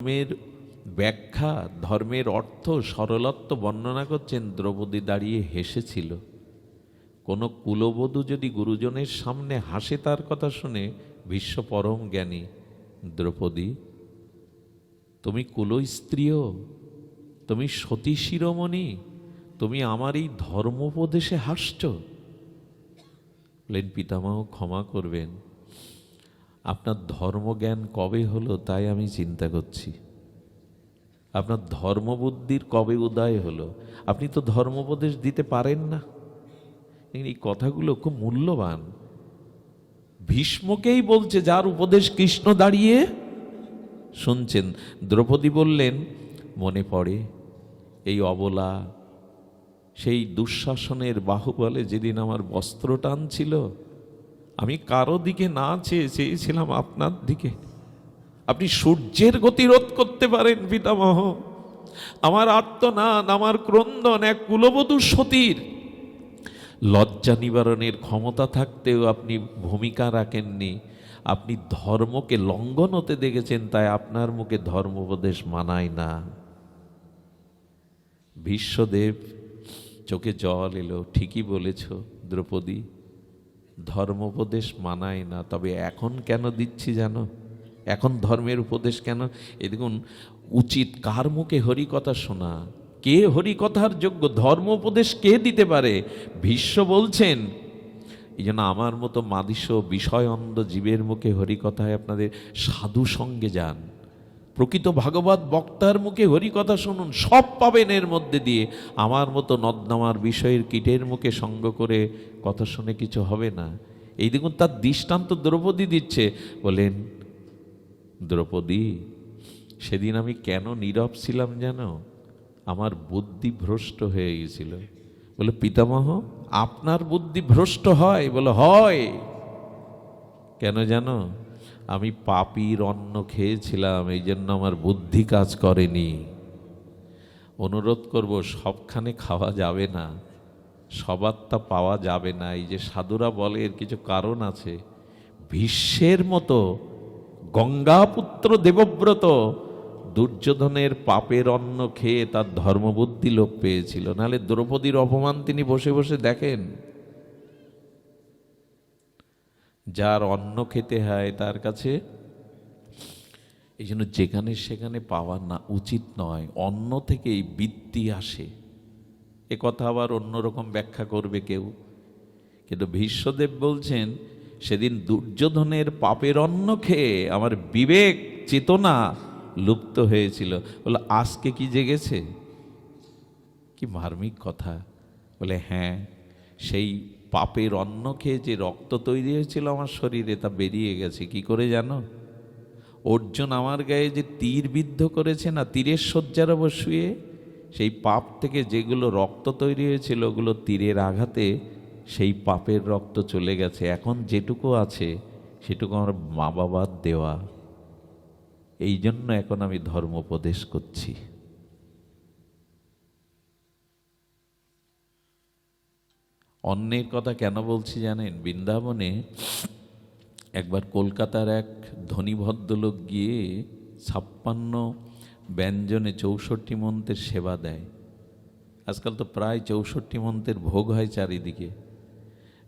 ধর্মের ব্যাখ্যা, ধর্মের অর্থ সরলত্ব বর্ণনা করছেন দ্রৌপদী দাঁড়িয়ে হেসেছিল। কোনো কুলবধূ যদি গুরুজনের সামনে হাসে তার কথা শুনে, বিশ্ব পরম জ্ঞানী, দ্রৌপদী, তুমি কুল স্ত্রীও তুমি সতী শিরোমণি, তুমি আমার এই ধর্মোপদেশে হাসছ। বললেন পিতামহ ক্ষমা করবেন। আপনার ধর্মজ্ঞান কবে হলো তাই আমি চিন্তা করছি। আপনার ধর্মবুদ্ধির কবে উদয় হলো? আপনি তো ধর্মোপদেশ দিতে পারেন না। এই কথাগুলো খুব মূল্যবান। ভীষ্মকেই বলছে, যার উপদেশ কৃষ্ণ দাঁড়িয়ে। শুনছেন, দ্রৌপদী বললেন, মনে পড়ে, এই অবলা, সেই দুঃশাসনের বাহুবলে যেদিন আমার বস্ত্র টানছিল আমি কারও দিকে না চেয়ে চেয়েছিলাম আপনার দিকে। আপনি সূর্যের গতিরোধ করতে পারেন, পিতামহ। আমার আত্মনাদ আমার ক্রন্দন এক কুলবধূ সতীর। লজ্জা নিবারণের ক্ষমতা থাকতেও আপনি ভূমিকা রাখেননি। আপনি ধর্মকে লঙ্ঘন হতে দেখেছেন, তাই আপনার মুখে ধর্মোপদেশ মানায় না। বিশ্বদেব, চোখে জল এলো, ঠিকই বলেছ, দ্রৌপদী। ধর্মোপদেশ মানায় না, তবে এখন কেন দিচ্ছি জানো? এখন ধর্মের উপদেশ কেন? এ দেখুন, উচিত কার মুখে হরিকথা শোনা। কে হরিকথার যোগ্য? ধর্ম উপদেশ কে দিতে পারে? ভীষ্ম বলছেন। এই জন্য আমার মতো মাদিস বিষয় অন্ধ জীবের মুখে হরিকথায় আপনাদের সাধু সঙ্গে যান। প্রকৃত ভাগবত বক্তার মুখে হরিকথা শুনুন, সব পাবেন এর মধ্যে দিয়ে। আমার মতো নদনামার বিষয়ের কীটের মুখে সঙ্গ করে কথা শুনে কিছু হবে না। এই দেখুন, তার দৃষ্টান্ত দ্রৌপদী দিচ্ছে। বলেন, দ্রৌপদী, সেদিন আমি কেন নীরব ছিলাম জানো? আমার বুদ্ধি ভ্রষ্ট হয়ে গেছিল। বলে, পিতামহ, আপনার বুদ্ধি ভ্রষ্ট হয়? বলে, হয়। কেন জানো? আমি পাপির অন্ন খেয়েছিলাম এই জন্য আমার বুদ্ধি কাজ করেনি। অনুরোধ করব, সবখানে খাওয়া যাবে না সবারটা পাওয়া যাবে না। এই যে সাধুরা বলে, এর কিছু কারণ আছে। ভীষ্মের মতো গঙ্গাপুত্র দেবব্রত দুর্যোধনের পাপের অন্ন খেয়ে তার ধর্মবুদ্ধি লোপ পেয়েছিল। নাহলে দ্রৌপদীর অপমান তিনি বসে বসে দেখেন। যার অন্ন খেতে হয় তার কাছে। এই জন্য যেখানে সেখানে পাওয়া না, উচিত নয়। অন্ন থেকেই বৃত্তি আসে। এ কথা আবার অন্যরকম ব্যাখ্যা করবে কেউ। কিন্তু ভীষ্মদেব বলছেন, সেদিন দুর্যোধনের পাপের অন্ন খেয়ে আমার বিবেক, চেতনা লুপ্ত হয়েছিল। বলে, আজকে কি জেগেছে? কি মার্মিক কথা। বলে হ্যাঁ সেই পাপের অন্ন খেয়ে যে রক্ত তৈরি হয়েছিল আমার শরীরে, তা বেরিয়ে গেছে, কি করে জানো? অর্জুন আমার গায়ে যে তীর বিদ্ধ করেছে না, তীরের শয্যার শুয়ে, সেই পাপ থেকে যেগুলো রক্ত তৈরি হয়েছিল, ওগুলো তীরের আঘাতে সেই পাপের রক্ত চলে গেছে। এখন যেটুকু আছে, সেটুকু আমার মা বাবার দেওয়া। এই জন্য এখন আমি ধর্মোপদেশ করছি। অন্যের কথা কেন বলছি জানেন? বৃন্দাবনে একবার কলকাতার এক ধনী ভদ্রলোক গিয়ে ছাপ্পান্ন ব্যঞ্জনে চৌষট্টি মন্ত্রের সেবা দেয়। আজকাল তো প্রায় চৌষট্টি মন্ত্রের ভোগ হয় চারিদিকে।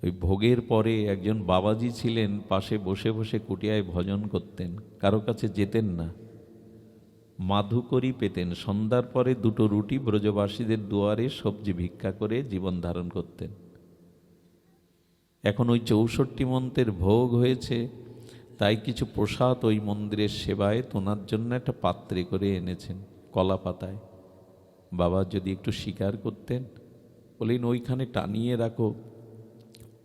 ওই ভোগের পরে একজন বাবাজি ছিলেন, পাশে বসে বসে কুটিয়ায় ভজন করতেন। কারও কাছে যেতেন না। মাধুকরি পেতেন। সন্ধ্যার পরে দুটো রুটি ব্রজবাসীদের দুয়ারে সবজি ভিক্ষা করে জীবন ধারণ করতেন। এখন ওই চৌষট্টি মন্ত্রের ভোগ হয়েছে, তাই কিছু প্রসাদ ওই মন্দিরের সেবায় তোনার জন্য একটা পাত্রে করে এনেছেন, কলা পাতায়। বাবা যদি একটু স্বীকার করতেন, বলেন ওইখানে টানিয়ে রাখো।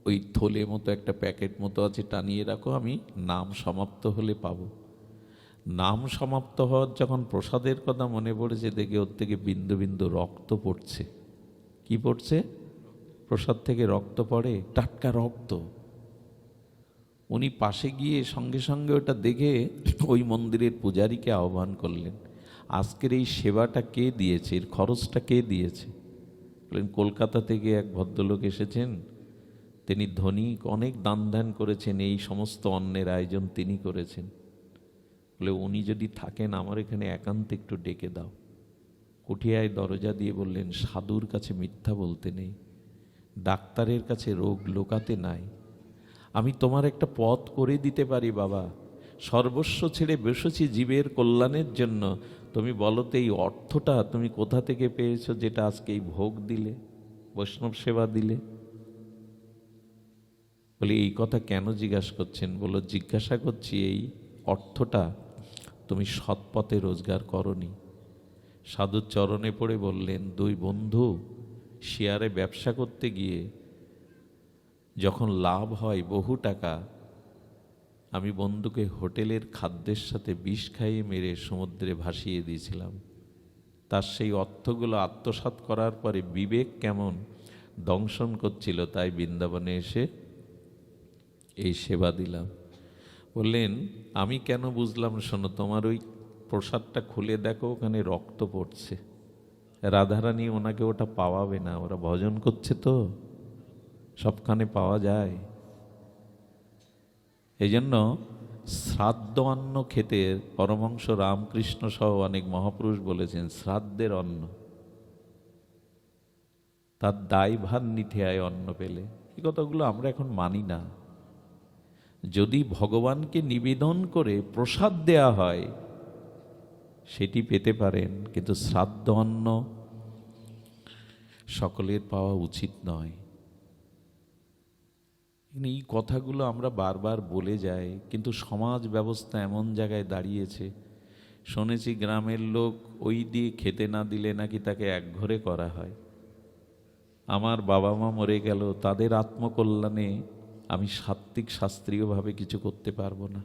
ওই থলে মতো একটা প্যাকেট মতো আছে, টানিয়ে রাখো, আমি নাম সমাপ্ত হলে পাবো। নাম সমাপ্ত হওয়ার যখন প্রসাদের কথা মনে পড়েছে, দেখে ওর থেকে বিন্দু বিন্দু রক্ত পড়ছে। কি পড়ছে? প্রসাদ থেকে রক্ত পড়ে, টাটকা রক্ত। উনি পাশে গিয়ে সঙ্গে সঙ্গে ওটা দেখে ওই মন্দিরের পূজারীকে আহ্বান করলেন, আজকের এই সেবাটা কে দিয়েছে? এর খরচটা কে দিয়েছে? বললেন, কলকাতা থেকে এক ভদ্রলোক এসেছেন, তিনি ধনী, অনেক দান ধ্যান করেছেন, এই সমস্ত অন্যের আয়োজন তিনি করেছেন। বলে, উনি যদি থাকেন, আমার এখানে একান্ত একটু ডেকে দাও। কুঠিয়ায় দরজা দিয়ে বললেন, সাধুর কাছে মিথ্যা বলতে নেই। ডাক্তারের কাছে রোগ লোকাতে নাই। আমি তোমার একটা পথ করে দিতে পারি, বাবা। সর্বস্ব ছেড়ে বসেছি জীবের কল্যাণের জন্য। তুমি বলো তো, এই অর্থটা তুমি কোথা থেকে পেয়েছ যেটা আজকে এই ভোগ দিলে, বৈষ্ণব সেবা দিলে? বলি, এই কথা কেন জিজ্ঞাসা করছেন? বলো, জিজ্ঞাসা করছি, এই অর্থটা তুমি সৎপথে রোজগার করনি। সাধুর চরণে পড়ে বললেন, দুই বন্ধু শেয়ারে ব্যবসা করতে গিয়ে যখন লাভ হয় বহু টাকা, আমি বন্ধুকে হোটেলের খাদ্যের সাথে বিষ খাইয়ে মেরে সমুদ্রে ভাসিয়ে দিয়েছিলাম। তার সেই অর্থগুলো আত্মসাৎ করার পরে বিবেক কেমন দংশন করছিল তাই বৃন্দাবনে এসে এই সেবা দিলাম। বললেন, আমি কেন বুঝলাম শোনো, তোমার ওই প্রসাদটা খুলে দেখো, ওখানে রক্ত পড়ছে। রাধারানী ওনাকে ওটা পাওয়াবে না, ওরা ভজন করছে তো, সবখানে পাওয়া যায়। এই জন্য শ্রাদ্ধ অন্ন খেতে পরমংশ রামকৃষ্ণ সহ অনেক মহাপুরুষ বলেছেন, শ্রাদ্ধের অন্ন। তার দায়ভার নিতে হয় অন্ন পেলে। এই কথাগুলো আমরা এখন মানি না। যদি ভগবানকে নিবেদন করে প্রসাদ দেয়া হয়, সেটি পেতে পারেন, কিন্তু শ্রাদ্ধ অন্ন সকলের পাওয়া উচিত নয়। এই কথাগুলো আমরা বারবার বলে যাই, কিন্তু সমাজ ব্যবস্থা এমন জায়গায় দাঁড়িয়েছে। শুনেছি গ্রামের লোক ওই দিয়ে খেতে না দিলে নাকি তাকে একঘরে করা হয়। আমার বাবা মা মরে গেল, তাদের আত্মকল্যাণে আমি সাত্ত্বিক শাস্ত্রীয়ভাবে কিছু করতে পারব না।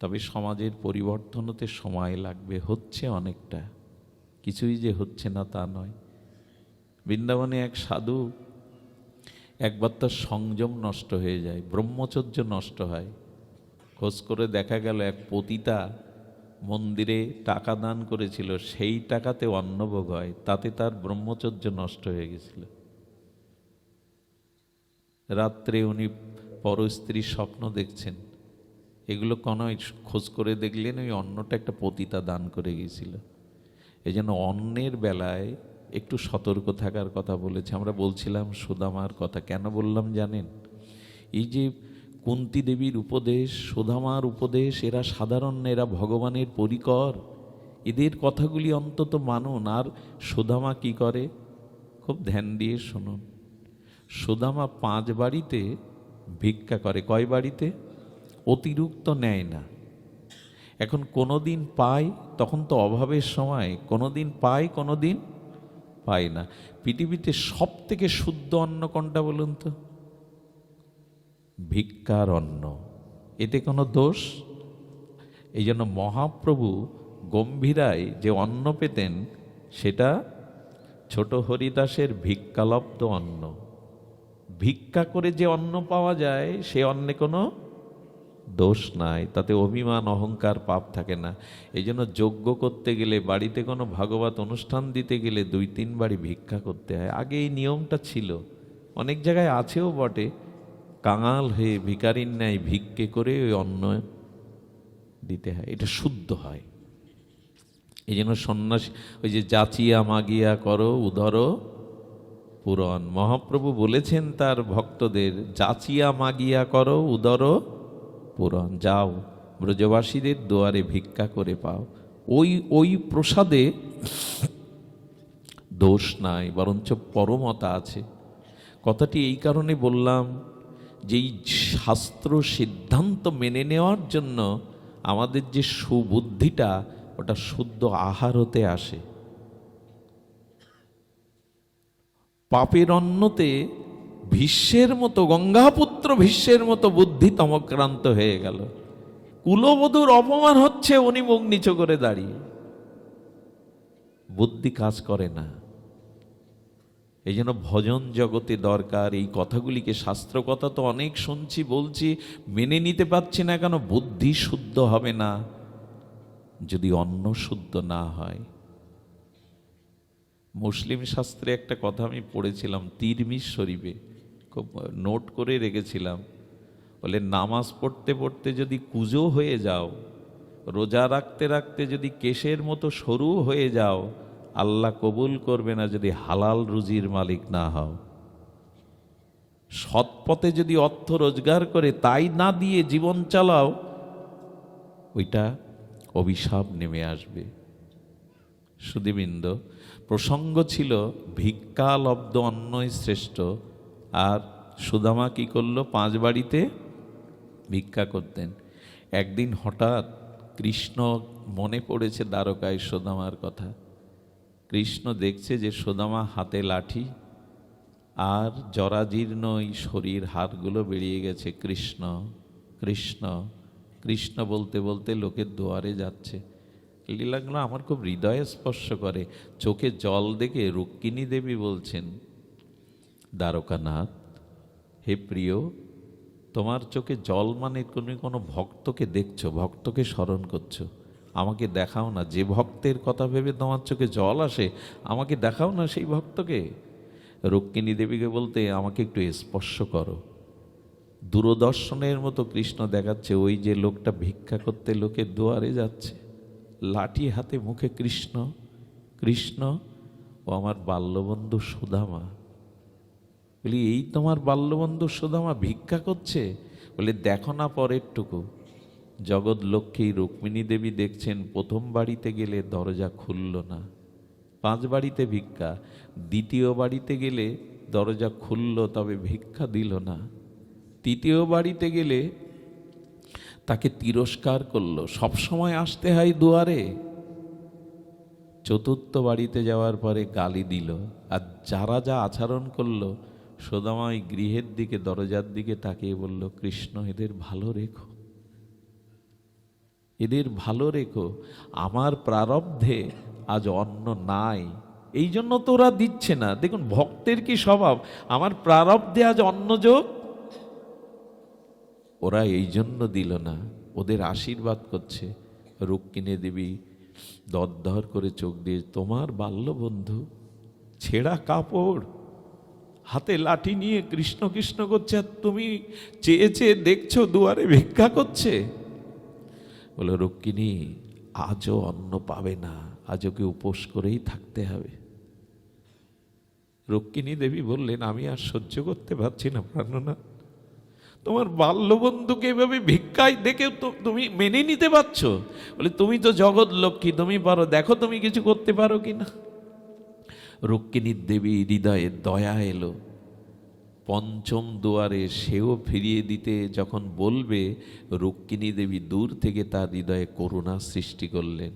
তবে সমাজের পরিবর্তন হতে সময় লাগবে, হচ্ছে অনেকটা। কিছুই যে হচ্ছে না তা নয়। বৃন্দাবনে এক সাধু একবার তার সংযম নষ্ট হয়ে যায়, ব্রহ্মচর্য নষ্ট হয়। খোঁজ করে দেখা গেল এক পতিতা মন্দিরে টাকা দান করেছিল, সেই টাকাতে অন্নভোগ হয়, তাতে তার ব্রহ্মচর্য নষ্ট হয়ে গেছিল। রাত্রে উনি পরস্ত্রীর স্বপ্ন দেখছেন। এগুলো কোনো খোঁজ করে দেখলেন ওই অন্নটা একটা পতিতা দান করে গিয়েছিল এই জন্য অন্যের বেলায় একটু সতর্ক থাকার কথা বলেছে। আমরা বলছিলাম, সুদামার কথা কেন বললাম জানেন? এই যে কুন্তি দেবীর উপদেশ, সুদামার উপদেশ, এরা সাধারণ, এরা ভগবানের পরিকর। এদের কথাগুলি অন্তত মানুন। আর সুদামা কি করে? খুব ধ্যান দিয়ে শুনুন। সুদামা পাঁচ বাড়িতে ভিক্ষা করে। কয় বাড়িতে? অতিরিক্ত নেয় না। এখন কোনো দিন পাই, তখন তো অভাবের সময়। কোনো দিন পাই কোনো দিন পাই না। পৃথিবীতে সব থেকে শুদ্ধ অন্ন কোনটা বলুন তো? ভিক্ষার অন্ন। এতে কোনো দোষ? এই জন্য মহাপ্রভু গম্ভীরায় যে অন্ন পেতেন, সেটা ছোট হরিদাসের ভিক্ষালব্ধ অন্ন। ভিক্ষা করে যে অন্ন পাওয়া যায়, সে অন্নে কোনো দোষ নাই, তাতে অভিমান, অহংকার, পাপ থাকে না। এই জন্য যজ্ঞ করতে গেলে, বাড়িতে কোনো ভাগবত অনুষ্ঠান দিতে গেলে দুই তিন বাড়ি ভিক্ষা করতে হয়। আগে এই নিয়মটা ছিল। অনেক জায়গায় আছেও বটে। কাঙাল হয়ে ভিকারির ন্যায় ভিক্ষে করে ওই অন্ন দিতে হয়। এটা শুদ্ধ হয়। এই জন্য সন্ন্যাসী, ওই যে যাচিয়া মাগিয়া করো, উদর, পুরন। মহাপ্রভু বলেছেন তার ভক্তদের, যাচিয়া মাগিয়া করো, উদর পুরন, যাও, ব্রজবাসীদের দুয়ারে ভিক্ষা করে পাও। ওই ওই প্রসাদে দোষ নাই, বরঞ্চ পরমতা আছে। কথাটি এই কারণে বললাম যে এই শাস্ত্র সিদ্ধান্ত মেনে নেওয়ার জন্য আমাদের যে সুবুদ্ধিটা, ওটা শুদ্ধ আহার হতে আসে। পাপের অন্নতে ভীষ্মের মতো, গঙ্গাপুত্র ভীষ্মের মতো বুদ্ধি তমক্রান্ত হয়ে গেল। কুলবধূর অপমান হচ্ছে উনি মুখ নিচু করে দাঁড়িয়ে। বুদ্ধি কাজ করে না। এই জন্য ভজন জগতে দরকার, এই কথাগুলিকে শাস্ত্র কথা তো অনেক শুনছি, বলছি, মেনে নিতে পারছি না কেন, বুদ্ধি শুদ্ধ হবে না। যদি অন্ন শুদ্ধ না হয়। মুসলিম শাস্ত্রে একটা কথা আমি পড়েছিলাম তিরমিস শরীফে। খুব নোট করে রেখেছিলাম। বলে নামাজ পড়তে পড়তে যদি কুজো হয়ে যাও, রোজা রাখতে রাখতে যদি কেশের মতো সরু হয়ে যাও, আল্লাহ কবুল করবে না যদি হালাল রুজির মালিক না হও। সৎ পথে যদি অর্থ রোজগার করে তাই না দিয়ে জীবন চালাও, ওইটা অভিশাপ নেমে আসবে। সুদীবৃন্দ প্রসঙ্গ ছিল, ভিক্ষা লব্ধ অন্নই শ্রেষ্ঠ। আর সুদামা কি করল? পাঁচ বাড়িতে ভিক্ষা করতেন। একদিন হঠাৎ কৃষ্ণ মনে পড়েছে দ্বারকায় সুদামার কথা। কৃষ্ণ দেখছে যে সুদামা হাতে লাঠি আর জরাজীর্ণ এই শরীর হাড়গুলো বেরিয়ে গেছে। কৃষ্ণ কৃষ্ণ কৃষ্ণ বলতে বলতে লোকের দুয়ারে যাচ্ছে। লীলাগুলো আমার খুব হৃদয়ে স্পর্শ করে। চোখে জল দেখে রুক্মিণী দেবী বলছেন দ্বারকানাথ হে প্রিয়, তোমার চোখে জল মানে তুমি কোনো ভক্তকে দেখছ, ভক্তকে স্মরণ করছ। আমাকে দেখাও না, যে ভক্তের কথা ভেবে তোমার চোখে জল আসে, আমাকে দেখাও না সেই ভক্তকে। রুক্মিণী দেবীকে বলতে আমাকে একটু স্পর্শ করো। দূরদর্শনের মতো কৃষ্ণ দেখাচ্ছে, ওই যে লোকটা ভিক্ষা করতে লোকের দুয়ারে যাচ্ছে। লাঠি হাতে মুখে কৃষ্ণ কৃষ্ণ, ও আমার বাল্যবন্ধু সুদামা বলি, এই তোমার বাল্যবন্ধু সুদামা ভিক্ষা করছে? বলে, দেখো না পরেরটুকু। জগৎ লক্ষ্মী রুক্মিণী দেবী দেখছেন, প্রথম বাড়িতে গেলে দরজা খুলল না। পাঁচ বাড়িতে ভিক্ষা। দ্বিতীয় বাড়িতে গেলে দরজা খুলল, তবে ভিক্ষা দিল না। তৃতীয় বাড়িতে গেলে তাকে তিরস্কার করল সবসময় আসতে হয় দুয়ারে? চতুর্থ বাড়িতে যাওয়ার পরে গালি দিল, আর যারা যা আচরণ করল সোদামা ওই গৃহের দিকে, দরজার দিকে তাকিয়ে বলল, কৃষ্ণ, এদের ভালো রেখো। এদের ভালো রেখো। আমার প্রারব্ধে আজ অন্ন নাই। এই জন্য তো ওরা দিচ্ছে না। দেখুন, ভক্তের কি স্বভাব? আমার প্রারব্ধে আজ অন্ন যোগ? ওরা এই জন্য দিল না। ওদের আশীর্বাদ করছে। রুক্মিণী দেবী দরদর করে চোখ দিয়ে, তোমার বাল্য বন্ধু ছেঁড়া কাপড় হাতে লাঠি নিয়ে কৃষ্ণ কৃষ্ণ করছে, আর তুমি চেয়ে চেয়ে দেখছ দুয়ারে ভিক্ষা করছে? বলে রুক্মিণী আজও অন্ন পাবে না আজ ওকে উপোস করেই থাকতে হবে। রুক্মিণী দেবী বললেন, আমি আর সহ্য করতে পারছি না প্রাণনা। তোমার বাল্যবন্ধুকে এভাবে ভিক্ষায় দেখে তো তুমি মেনে নিতে পারছ? বলে, তুমি তো জগৎ লক্ষ্মী, তুমি পারো, দেখো তুমি কিছু করতে পারো কি না রুক্মিণীর দেবী হৃদয়ে দয়া এলো। পঞ্চম দুয়ারে সেও ফিরিয়ে দিতে যখন বলবে, রুক্মিণী দেবী দূর থেকে তার হৃদয়ে করুণা সৃষ্টি করলেন।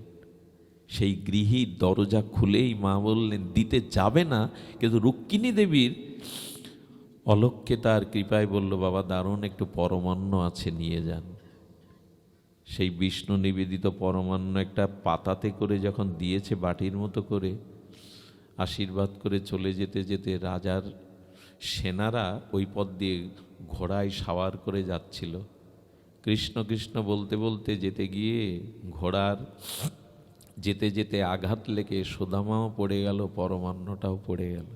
সেই গৃহী দরজা খুলেই মা বললেন, দিতে যাবে না, কিন্তু রুক্মিণী দেবীর অলক্ষ্যে তার কৃপায় বলল, বাবা, দারুণ একটু পরমান্ন আছে, নিয়ে যান। সেই বিষ্ণু নিবেদিত পরমান্ন একটা পাতাতে করে যখন দিয়েছে বাটির মতো করে আশীর্বাদ করে চলে যেতে যেতে রাজার সেনারা ওই পথ দিয়ে ঘোড়ায় সাওয়ার করে যাচ্ছিল। কৃষ্ণ কৃষ্ণ বলতে বলতে যেতে গিয়ে ঘোড়ার যেতে যেতে আঘাত লেগে সুদামাও পড়ে গেল, পরমান্নটাও পড়ে গেল।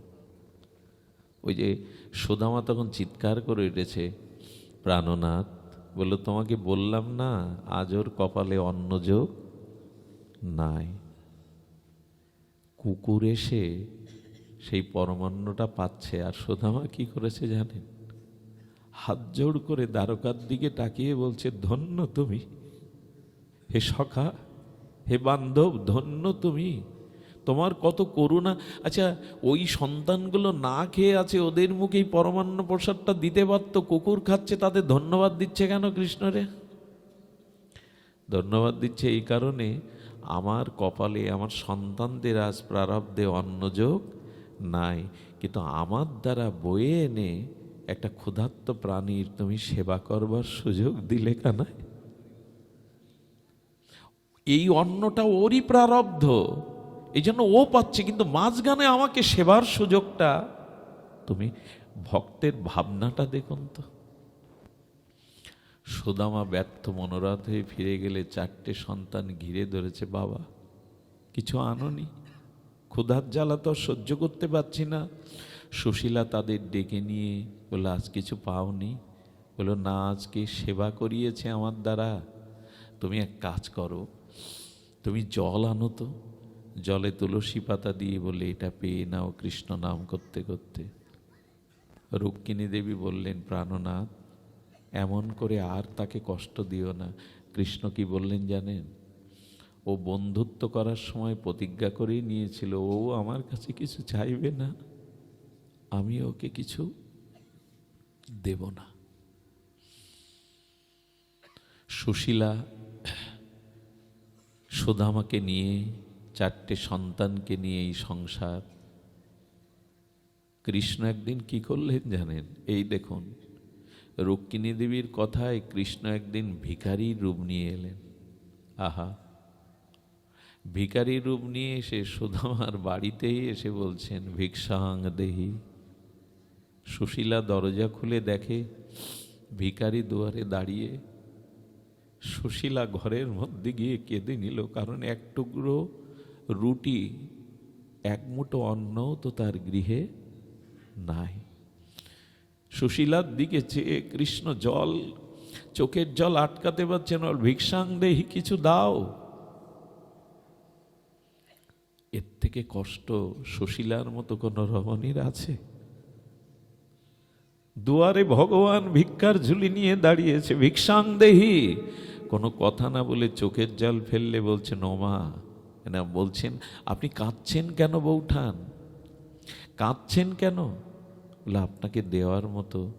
ওই যে সুদামা তখন চিৎকার করে উঠেছে, প্রাণনাথ, বলল, তোমাকে বললাম না, আজ ওর কপালে অন্নযোগ নাই। কুকুর এসে সেই পরমান্নটা পাচ্ছে, আর সুদামা কি করেছে জানেন? হাত জোড় করে দ্বারকার দিকে তাকিয়ে বলছে, ধন্য তুমি। হে সখা, হে বান্ধব, ধন্য তুমি। তোমার কত করুণা। আচ্ছা ওই সন্তানগুলো না খেয়ে আছে, ওদের মুখেই পরমান্ন প্রসাদটা দিতে পারতো, কুকুর খাচ্ছে তাদের ধন্যবাদ দিচ্ছে কেন কৃষ্ণরে ধন্যবাদ দিচ্ছে এই কারণে আমার কপালে আমার সন্তানদের আজ প্রারব্ধে অন্নযোগ নাই। কিন্তু আমার দ্বারা বয়ে এনে একটা ক্ষুধার্ত প্রাণীর তুমি সেবা করবার সুযোগ দিলে কানায় এই অন্নটা ওরই প্রারব্ধ। এই জন্য ও পাচ্ছে, কিন্তু মাঝখানে আমাকে সেবার সুযোগটা। তুমি ভক্তের ভাবনাটা দেখুন তো। সুদামা ব্যর্থ মনোরাত হয়ে ফিরে গেলে চারটে সন্তান ঘিরে ধরেছে বাবা। কিছু আনোনি? ক্ষুধার জ্বালা তো সহ্য করতে পারছি না। সুশীলা তাদের ডেকে নিয়ে বলে আজ কিছু পাওনি? বলল, না, আজকে সেবা করিয়েছে আমার দ্বারা। তুমি এক কাজ করো, তুমি জল আনো তো। জলে তুলসী পাতা দিয়ে বলে এটা পেয়ে নাও কৃষ্ণ নাম করতে করতে। রুক্মিণী দেবী বললেন, প্রাণনাথ এমন করে আর তাকে কষ্ট দিও না। কৃষ্ণ কি বললেন জানেন? ও বন্ধুত্ব করার সময় প্রতিজ্ঞা করেই নিয়েছিল, ও আমার কাছে কিছু চাইবে না, আমি ওকে কিছু দেব না। সুশীলা সুদামাকে নিয়ে, চারটে সন্তানকে নিয়ে এই সংসার। কৃষ্ণ একদিন কি করলেন জানেন? এই দেখুন রুক্মিণী দেবীর কথায় কৃষ্ণ একদিন ভিখারির রূপ নিয়ে এলেন। আহা ভিখারি রূপ নিয়ে এসে সুদামার বাড়িতেই এসে বলছেন, ভিক্ষাং দেহি। সুশীলা দরজা খুলে দেখে ভিখারি দুয়ারে দাঁড়িয়ে সুশীলা ঘরের মধ্যে গিয়ে কেঁদে নিল, কারণ এক টুকরো রুটি, এক মুঠো অন্নও তো তার গৃহে নাই। সুশীলার দিকে চেয়ে কৃষ্ণ জল, চোখের জল আটকাতে পারছেন ওর ভিক্ষাং দেহি কিছু দাও। এর থেকে কষ্ট সুশীলার মতো কোনো রমণীর আছে? দুয়ারে ভগবান ভিক্ষার ঝুলি নিয়ে দাঁড়িয়েছে। ভিক্ষাং দেহি। কোনো কথা না বলে চোখের জল ফেললে বলছেন ওমা না বলছেন, আপনি কাঁদছেন কেন বৌঠান? কাঁদছেন কেন? বলে আপনাকে দেওয়ার মতো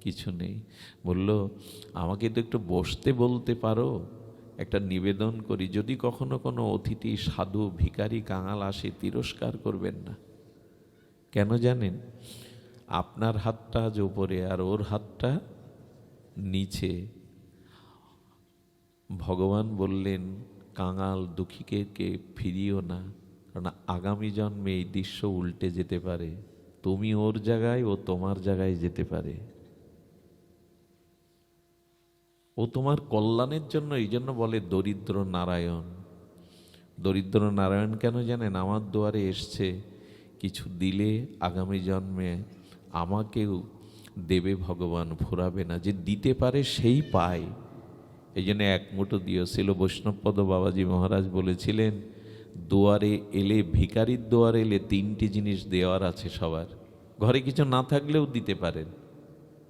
কিছু নেই। বলল, আমাকে তো একটু বসতে বলতে পারো। একটা নিবেদন করি, যদি কখনো কোনো অতিথি সাধু, ভিখারি, কাঙাল আসে, তিরস্কার করবেন না। কেন জানেন? আপনার হাতটা আজ ওপরে আর ওর হাতটা নিচে। ভগবান বললেন, কাঙাল দুঃখীকে কে ফিরিও না, কারণ আগামী জন্মে এই দৃশ্য উল্টে যেতে পারে। তুমি ওর জায়গায় ও তোমার জায়গায় যেতে পারে। ও তোমার কল্যাণের জন্য, এই জন্য বলে দরিদ্র নারায়ণ। দরিদ্র নারায়ণ কেন জানেন? আমার দুয়ারে এসছে কিছু দিলে আগামী জন্মে আমাকেও দেবে ভগবান, ফুরাবে না। যে দিতে পারে সেই পায়। এই জন্য এক মুঠো দিয়েছিল। বৈষ্ণবপদ বাবাজি মহারাজ বলেছিলেন দুয়ারে এলে ভিকারির দুয়ারে এলে তিনটি জিনিস দেওয়ার আছে সবার। ঘরে কিছু না থাকলেও দিতে পারেন।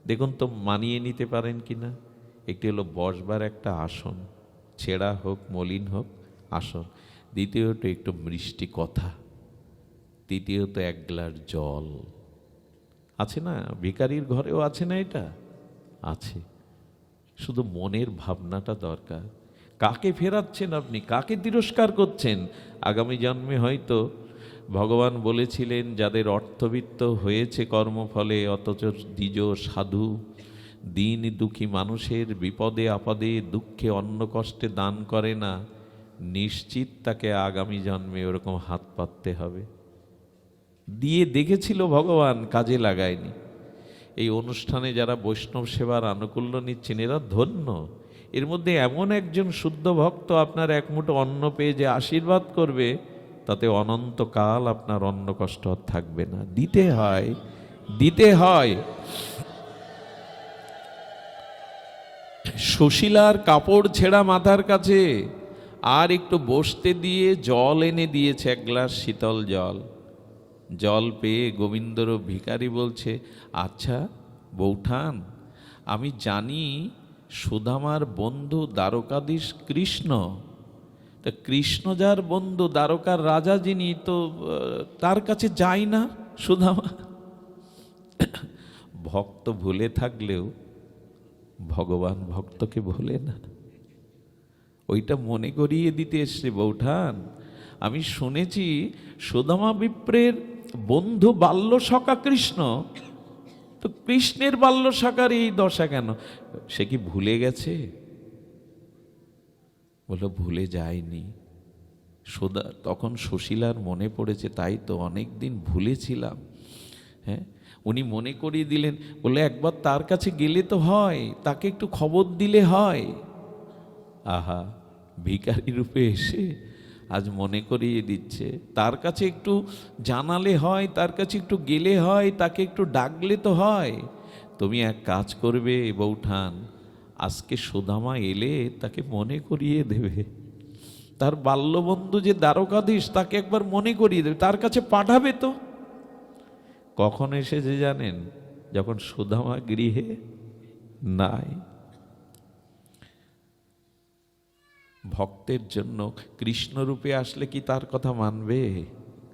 দেখুন তো, মানিয়ে নিতে পারেন কি না? একটি হলো বসবার একটা আসন। ছেঁড়া হোক, মলিন হোক, আসন। দ্বিতীয়ত একটু মিষ্টি কথা। তৃতীয়ত এক গ্লাস জল। আছে না? ভিকারির ঘরেও আছে না এটা? আছে। শুধু মনের ভাবনাটা দরকার। কাকে ফেরাচ্ছেন আপনি? কাকে তিরস্কার করছেন? আগামী জন্মে হয়তো ভগবান বলেছিলেন, যাদের অর্থবিত্ত হয়েছে কর্মফলে, অথচ দ্বিজ সাধু, দিন দুঃখী মানুষের বিপদে, আপদে, দুঃখে অন্ন কষ্টে দান করে না, নিশ্চিত তাকে আগামী জন্মে ওরকম হাত পাততে হবে। দিয়ে দেখেছিল ভগবান, কাজে লাগায়নি। এই অনুষ্ঠানে যারা বৈষ্ণব সেবার আনুকূল্য নিচ্ছেন, এরা ধন্য। এর মধ্যে এমন একজন শুদ্ধ ভক্ত আপনার এক মুঠো অন্ন পেয়ে যে আশীর্বাদ করবে, তাতে অনন্তকাল আপনার অন্ন কষ্ট থাকবে না। দিতে হয় দিতে হয়। সুশীলার কাপড় ছেঁড়া মাথার কাছে, আর একটু বসতে দিয়ে জল এনে দিয়েছে এক গ্লাস শীতল জল। জল পেয়ে গোবিন্দর ভিকারি বলছে আচ্ছা বৌঠান, আমি জানি সুদামার বন্ধু দ্বারকাধীশ কৃষ্ণ। তা কৃষ্ণ যার বন্ধু, দ্বারকার রাজা যিনি, তো তার কাছে যাই না সুদামা। ভক্ত ভুলে থাকলেও ভগবান ভক্তকে ভুলে না। ওইটা মনে করিয়ে দিতে এসছে বৌঠান। আমি শুনেছি সুদামা বিপ্রের বন্ধু বাল্য সখা কৃষ্ণ তো কৃষ্ণের বাল্য সখার এই দশা কেন? সে কি ভুলে গেছে? বলল, ভুলে যায়নি। সোদা, তখন সুশীলার মনে পড়েছে, তাই তো অনেক দিন ভুলেছিলাম। হ্যাঁ? উনি মনে করিয়ে দিলেন বলে একবার তার কাছে গেলে তো হয়, তাকে একটু খবর দিলে হয়। আহা, ভিখারি রূপে এসে আজ মনে করিয়ে দিচ্ছে। তার কাছে একটু জানালে হয়, তার কাছে একটু গেলে হয়, তাকে একটু ডাকলে তো হয়। তুমি এক কাজ করবে, বৌঠান, আজকে সুদামা এলে তাকে মনে করিয়ে দেবে। তার বাল্যবন্ধু যে দ্বারকাধীশ, তাকে একবার মনে করিয়ে দেবে। তার কাছে পাঠাবে তো। কখন এসেছে জানেন? যখন সুদামা গৃহে নাই। ভক্তের জন্য কৃষ্ণরূপে আসলে কি তার কথা মানবে?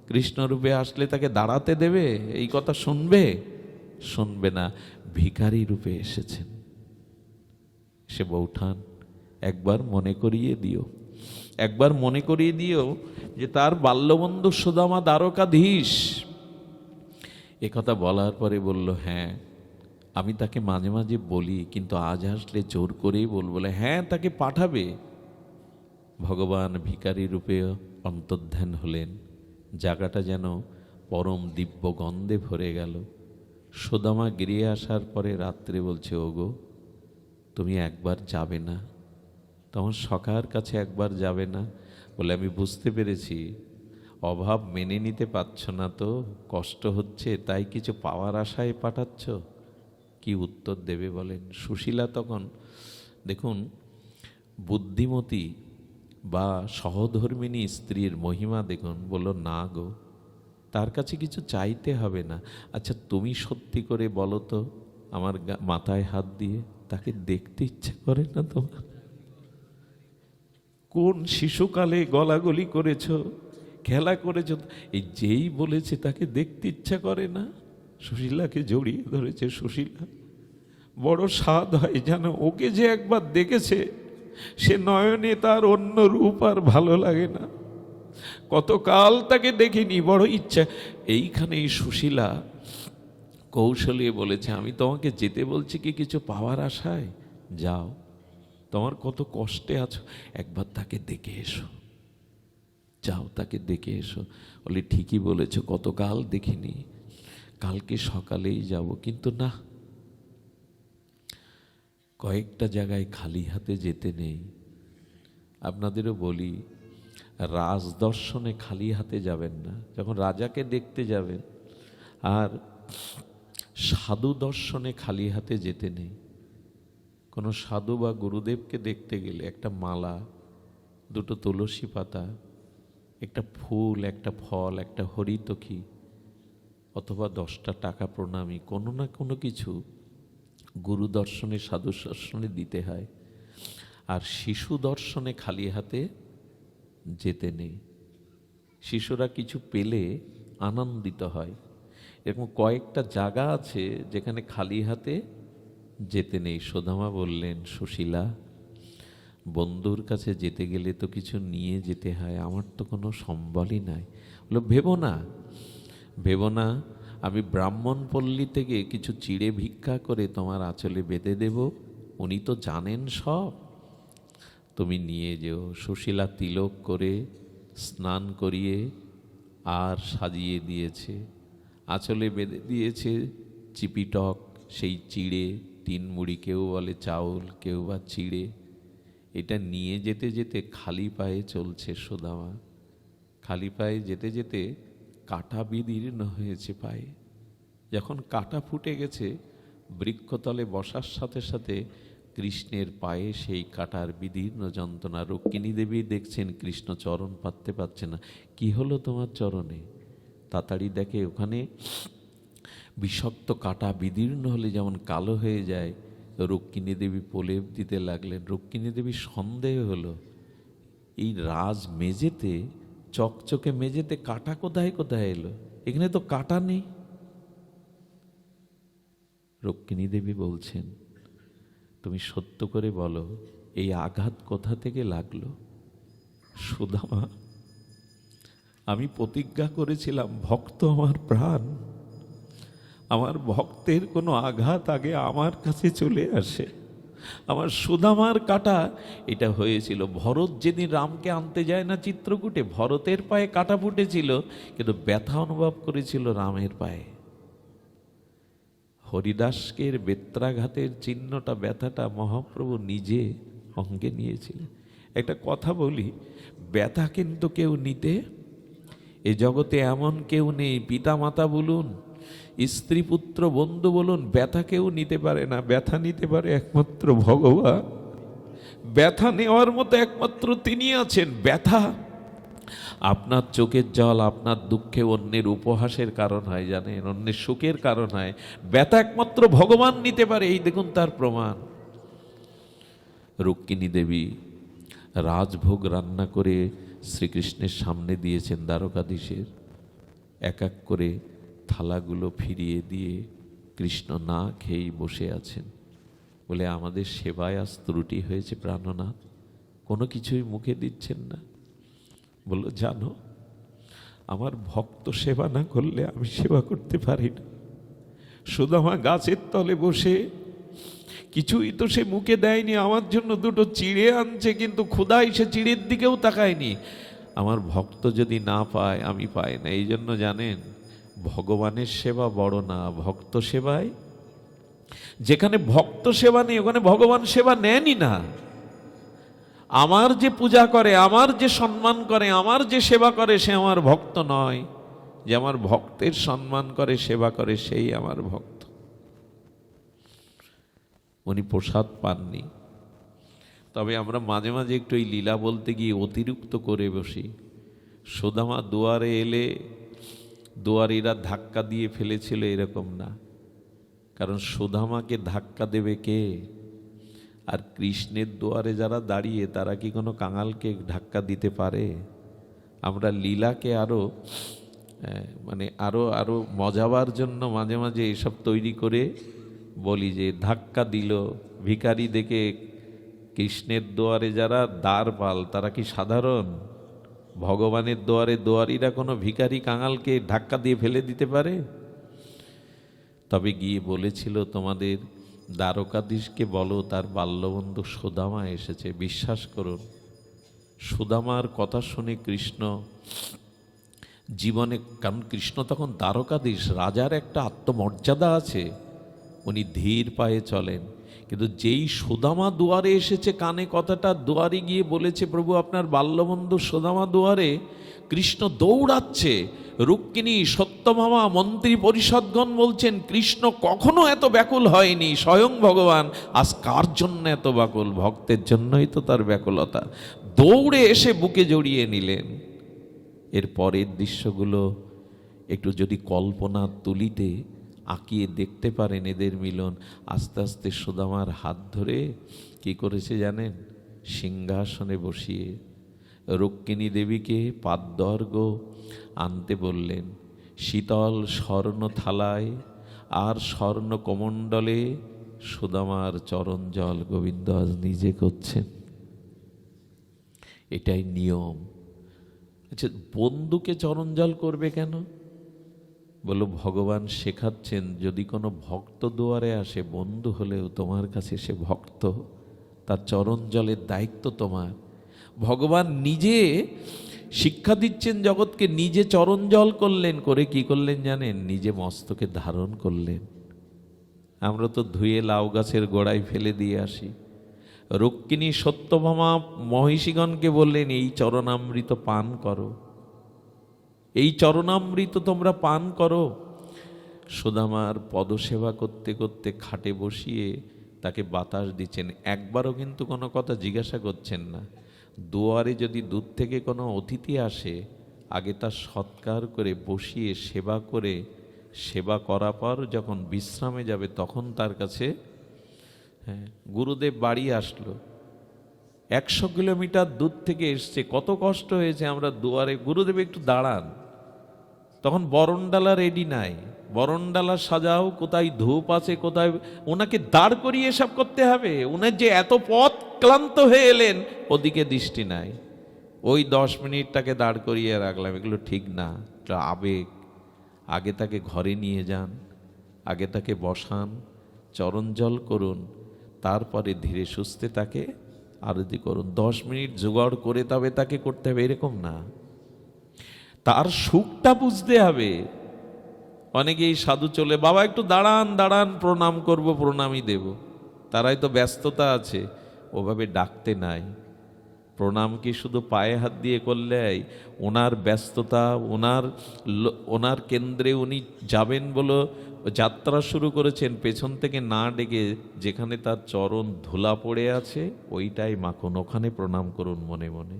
কৃষ্ণরূপে আসলে তাকে দাঁড়াতে দেবে? এই কথা শুনবে? শুনবে না। ভিখারি রূপে এসেছেন। সে বৌঠান একবার মনে করিয়ে দিও। একবার মনে করিয়ে দিও যে তার বাল্যবন্ধু সুদামা দ্বারকাধীশ। এ কথা বলার পরে বলল হ্যাঁ আমি তাকে মাঝে মাঝে বলি কিন্তু আজ আসলে জোর করেই বলব। বলে, হ্যাঁ তাকে পাঠাবে। ভগবান ভিকারি রূপে অন্তর্ধান হলেন। জায়গাটা যেন পরম দিব্য গন্ধে ভরে গেল। সোদামা গিরিয়ে আসার পরে রাত্রে বলছে, ওগো, তুমি একবার যাবে না? তখন সখার কাছে একবার যাবে না বলে আমি বুঝতে পেরেছি। অভাব মেনে নিতে পারছ না তো, কষ্ট হচ্ছে, তাই কিছু পাওয়ার আশায় পাঠাচ্ছ? কি উত্তর দেবে বলেন? সুশীলা তখন, দেখুন, বুদ্ধিমতী বা সহধর্মিনী স্ত্রীর মহিমা দেখুন, বলল, না গো, তার কাছে কিছু চাইতে হবে না। আচ্ছা তুমি সত্যি করে বলো তো, আমার মাথায় হাত দিয়ে, তাকে দেখতে ইচ্ছে করে না তোমার? কোন শিশুকালে গলাগলি করেছ, খেলা করেছ, এই যেই বলেছে তাকে দেখতে ইচ্ছা করে না? সুশীলাকে জড়িয়ে ধরেছে সুশীলা। বড় স্বাদ হয় যেন, ওকে যে একবার দেখেছে সে নয়নে তার অন্য রূপ আর ভালো লাগে না। কতকাল তাকে দেখিনি, বড় ইচ্ছা। এইখানে সুশীলা কৌশলে বলেছে, আমি তোমাকে যেতে বলছি কি কিছু পাওয়ার আশায়? যাও। তোমার কত কষ্টে আছো। একবার তাকে দেখে এসো। যাও, তাকে দেখে এসো। বলে, ঠিকই বলেছ, কতকাল দেখিনি। কালকে সকালেই যাব। কিন্তু না কয়েকটা জায়গায় খালি হাতে যেতে নেই। আপনাদেরও বলি, রাজ দর্শনে খালি হাতে যাবেন না। যখন রাজাকে দেখতে যাবেন, আর সাধু দর্শনে খালি হাতে যেতে নেই। কোনো সাধু বা গুরুদেবকে দেখতে গেলে একটা মালা, দুটো তুলসী পাতা, একটা ফুল, একটা ফল, একটা হরিতকি, অথবা দশটা টাকা প্রণামী, কোনো না কোনো কিছু গুরু দর্শনে, সাধু দর্শনে দিতে হয়। আর শিশু দর্শনে খালি হাতে যেতে নেই। শিশুরা কিছু পেলে আনন্দিত হয়। এরকম কয়েকটা জায়গা আছে যেখানে খালি হাতে যেতে নেই। সোধামা বললেন, সুশীলা, বন্ধুর কাছে যেতে গেলে তো কিছু নিয়ে যেতে হয়। আমার তো কোনো সম্বলই নাই। বলল, ভেবো না ভেবো না আমি ব্রাহ্মণ পল্লী থেকে কিছু চিড়ে ভিক্ষা করে তোমার আঁচলে বেঁধে দেব, উনি তো জানেন সব। তুমি নিয়ে যেও সুশীলা তিলক করে, স্নান করিয়ে আর সাজিয়ে দিয়েছে। আঁচলে বেঁধে দিয়েছে চিপিটক, সেই চিড়ে তিন মুড়ি কেউ বলে চাউল, কেউ বা চিড়ে। এটা নিয়ে যেতে যেতে খালি পায়ে চলছে সুদামা। খালি পায়ে যেতে যেতে কাটা বিদীর্ণ হয়েছে পায়ে। যখন কাটা ফুটে গেছে, বৃক্ষতলে বসার সাথে সাথে কৃষ্ণের পায়ে সেই কাটার বিদীর্ণ যন্ত্রণা রক্ষিণী দেবী দেখছেন, কৃষ্ণ চরণ পাততে পারছে না। কি হলো তোমার চরণে? তাড়াতাড়ি দেখে ওখানে বিষাক্ত কাটা বিদীর্ণ হলে যেমন কালো হয়ে যায়, রক্ষিণী দেবী প্রলেপ দিতে লাগলেন। রক্ষিণী দেবীর সন্দেহ হলো, এই রাজ মেজেতে চকচকে মেজেতে কাটা কোথায় কোথায় এলো? এখানে তো কাটা নেই। রক্ষিণী দেবী বলছেন, তুমি সত্য করে বলো, এই আঘাত কোথা থেকে লাগল? সুদামা, আমি প্রতিজ্ঞা করেছিলাম, ভক্ত আমার প্রাণ। আমার ভক্তের কোনো আঘাত আগে আমার কাছে চলে আসে। আমার সুদামার কাটা, এটা হয়েছিল। ভরত যেদিন রামকে আনতে যায় না চিত্রকূটে, ভরতের পায়ে কাটা ফুটেছিল, কিন্তু ব্যথা অনুভব করেছিল রামের পায়ে। হরিদাসকের বেত্রাঘাতের চিহ্নটা, ব্যথাটা মহাপ্রভু নিজে অঙ্গে নিয়েছিলেন একটা কথা বলি, ব্যথা কিন্তু কেউ নিতে, এ জগতে এমন কেউ নেই পিতা মাতা বলুন স্ত্রী পুত্র বন্ধু বলুন, ব্যথা কেউ নিতে পারে না, ব্যথা নিতে পারে একমাত্র ভগবান। ব্যথা নেওয়ার মতো একমাত্র তিনি আছেন, ব্যথা। আপনার চোখের জল, আপনার দুঃখে অন্যের উপহাসের কারণ হয়, জানেন, অন্যের সুখের কারণ হয়। ব্যথা একমাত্র ভগবান নিতে পারে, এই দেখুন তার প্রমাণ। রুক্মিণী দেবী রাজভোগ রান্না করে শ্রীকৃষ্ণের সামনে দিয়েছেন দ্বারকাধীশের। এক এক করে থালাগুলো ফিরিয়ে দিয়ে কৃষ্ণ না খেয়েই বসে আছেন। বলে আমাদের সেবায় আজ ত্রুটি হয়েছে প্রাণনাথ। কোনো কিছুই মুখে দিচ্ছেন না। বলল, জানো, আমার ভক্ত সেবা না করলে আমি সেবা করতে পারি না। শুধু আমার গাছের তলে বসে কিছুই তো সে মুখে দেয়নি, আমার জন্য দুটো চিড়ে আনছে, কিন্তু ক্ষুদাই সে চিড়ের দিকেও তাকায়নি। আমার ভক্ত যদি না পায়, আমি পাই না। এই জন্য জানেন ভগবানের সেবা বড় না, ভক্ত সেবায় যেখানে ভক্ত সেবা নেই, ওখানে ভগবান সেবা নেনই না। আমার যে পূজা করে, আমার যে সম্মান করে, আমার যে সেবা করে, সে আমার ভক্ত নয়। যে আমার ভক্তের সম্মান করে, সেবা করে, সেই আমার ভক্ত। উনি প্রসাদ পাননি। তবে আমরা মাঝে মাঝে একটু এই লীলা বলতে গিয়ে অতিরিক্ত করে বসি। সুদামা দুয়ারে এলে দুয়ারিরা ধাক্কা দিয়ে ফেলেছিল এরকম না। কারণ সুদামাকে ধাক্কা দেবে কে? আর কৃষ্ণের দুয়ারে যারা দাঁড়িয়ে, তারা কি কোনো কাঙালকে ধাক্কা দিতে পারে? আমরা লীলাকে আরও মানে আরও আরও মজাবার জন্য মাঝে মাঝে এসব তৈরি করে বলি যে, ধাক্কা দিল। ভিখারি দেখে কৃষ্ণের দুয়ারে যারা দ্বার পাল, তারা কি সাধারণ? ভগবানের দুয়ারে দুয়ারিরা কোনো ভিখারি কাঙালকে ধাক্কা দিয়ে ফেলে দিতে পারে? তবে গিয়ে বলেছিল তোমাদের দ্বারকাধীশকে বলো, তার বাল্যবন্ধু সুদামা এসেছে, বিশ্বাস করুন। সুদামার কথা শুনে কৃষ্ণ জীবনে, কারণ কৃষ্ণ তখন দ্বারকাধীশ, রাজার একটা আত্মমর্যাদা আছে। উনি ধীর পায়ে চলেন। কিন্তু যেই সোদামা দুয়ারে এসেছে কানে কথাটা, দুয়ারে গিয়ে বলেছে, প্রভু, আপনার বাল্যবন্ধু সোদামা দুয়ারে কৃষ্ণ দৌড়াচ্ছে। রুক্মিণী সত্যমামা মন্ত্রী পরিষদগণ বলছেন, কৃষ্ণ কখনো এত ব্যাকুল হয়নি। স্বয়ং ভগবান, আজ কার জন্য এত ব্যাকুল? ভক্তের জন্যই তো তার ব্যাকুলতা। দৌড়ে এসে বুকে জড়িয়ে নিলেন। এর পরের দৃশ্যগুলো একটু যদি কল্পনা তুলিতে আঁকিয়ে দেখতে পারেন এদের মিলন। আস্তে আস্তে সুদামার হাত ধরে কি করেছে জানেন? সিংহাসনে বসিয়ে রুক্মিণী দেবীকে পাদ্যর্ঘ আনতে বললেন, শীতল স্বর্ণ থালায় আর স্বর্ণ কমণ্ডলে সুদামার চরণ জল গোবিন্দ আজ নিজে করছেন। এটাই নিয়ম। আচ্ছা বন্ধুকে চরণ জল করবে কেন? বলো ভগবান শেখাচ্ছেন, যদি কোনো ভক্ত দুয়ারে আসে, বন্ধু হলেও তোমার কাছে সে ভক্ত, তার চরণ জলের দায়িত্ব তোমার। ভগবান নিজে শিক্ষা দিচ্ছেন জগৎকে, নিজে চরণ জল করলেন, করে কি করলেন জানেন? নিজে মস্তকে ধারণ করলেন। আমরা তো ধুয়ে লাউ গাছের গোড়ায় ফেলে দিয়ে আসি। রুক্মিণী সত্যভামা মহিষীগণকে বললেন, এই চরণামৃত পান করো। এই চরণামৃত তোমরা পান করো। সুদামার পদসেবা করতে করতে খাটে বসিয়ে তাকে বাতাস দিচ্ছেন। একবারও কিন্তু কোনো কথা জিজ্ঞাসা করছেন না। দুয়ারে যদি দূর থেকে কোনো অতিথি আসে, আগে তার সৎকার করে বসিয়ে সেবা করে, সেবা করা পর যখন বিশ্রামে যাবে তখন তার কাছে হ্যাঁ গুরুদেব বাড়ি আসলো। একশো কিলোমিটার দূর থেকে এসছে। কত কষ্ট হয়েছে আমরা দুয়ারে। গুরুদেব একটু দাঁড়ান। তখন বরণডালা রেডি নাই। বরণডালা সাজাও, কোথায় ধূপ আছে, কোথায় ওনাকে দাঁড় করিয়ে এসব করতে হবে। ওনার যে এত পথ ক্লান্ত হয়ে এলেন, ওদিকে দৃষ্টি নাই। ওই দশ মিনিটটাকে দাঁড় করিয়ে রাখলাম। এগুলো ঠিক না। এটা আবেগ। আগে তাকে ঘরে নিয়ে যান, আগে তাকে বসান চরণজল করুন, তারপরে ধীরে সুস্থে তাকে আরতি করুন। দশ মিনিট জোগাড় করে তবে তাকে করতে হবে, এরকম না। তার সুখটা বুঝতে হবে। অনেকেই সাধু চলে, বাবা, একটু দাঁড়ান দাঁড়ান, প্রণাম করব, প্রণামই দেব। তারাই তো ব্যস্ততা আছে, ওভাবে ডাকতে নাই। প্রণাম কি শুধু পায়ে হাত দিয়ে করলেই ওনার ব্যস্ততা, ওনার ওনার কেন্দ্রে উনি যাবেন বলে যাত্রা শুরু করেছেন, পেছন থেকে না ডেকে যেখানে তার চরণ ধুলা পড়ে আছে, ওইটাই মাখুন। ওখানে প্রণাম করুন মনে মনে।